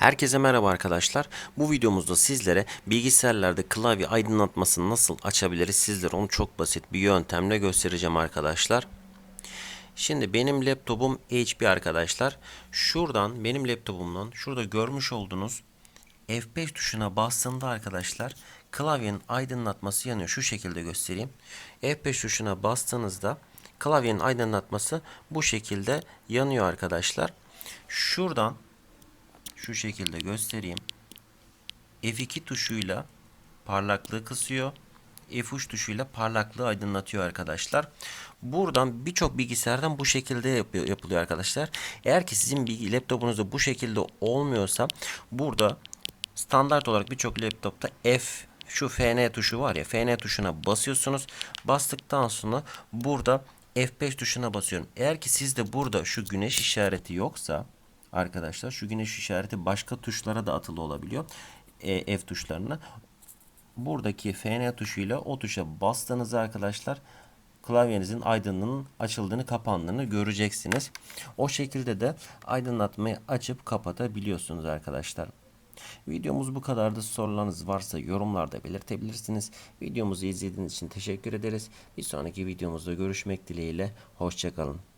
Herkese merhaba arkadaşlar. Bu videomuzda sizlere bilgisayarlarda klavye aydınlatmasını nasıl açabiliriz sizlere onu çok basit bir yöntemle göstereceğim arkadaşlar. Şimdi benim laptopum HP arkadaşlar. Şuradan benim laptopumdan şurada görmüş olduğunuz F5 tuşuna bastığında arkadaşlar klavyenin aydınlatması yanıyor. Şu şekilde göstereyim. F5 tuşuna bastığınızda klavyenin aydınlatması bu şekilde yanıyor arkadaşlar. Şuradan şu şekilde göstereyim. F2 tuşuyla parlaklığı kısıyor. F3 tuşuyla parlaklığı aydınlatıyor arkadaşlar. Buradan birçok bilgisayardan bu şekilde yapıyor, yapılıyor arkadaşlar. Eğer ki sizin bilgi laptopunuzda bu şekilde olmuyorsa burada standart olarak birçok laptopta F şu FN tuşu var ya FN tuşuna basıyorsunuz. Bastıktan sonra burada F5 tuşuna basıyorum. Eğer ki sizde burada şu güneş işareti yoksa arkadaşlar şu güneş işareti başka tuşlara da atılı olabiliyor. E, F tuşlarına. Buradaki FN tuşuyla o tuşa bastığınızda arkadaşlar klavyenizin aydınlığının açıldığını kapandığını göreceksiniz. O şekilde de aydınlatmayı açıp kapatabiliyorsunuz arkadaşlar. Videomuz bu kadardı. Sorularınız varsa yorumlarda belirtebilirsiniz. Videomuzu izlediğiniz için teşekkür ederiz. Bir sonraki videomuzda görüşmek dileğiyle. Hoşçakalın.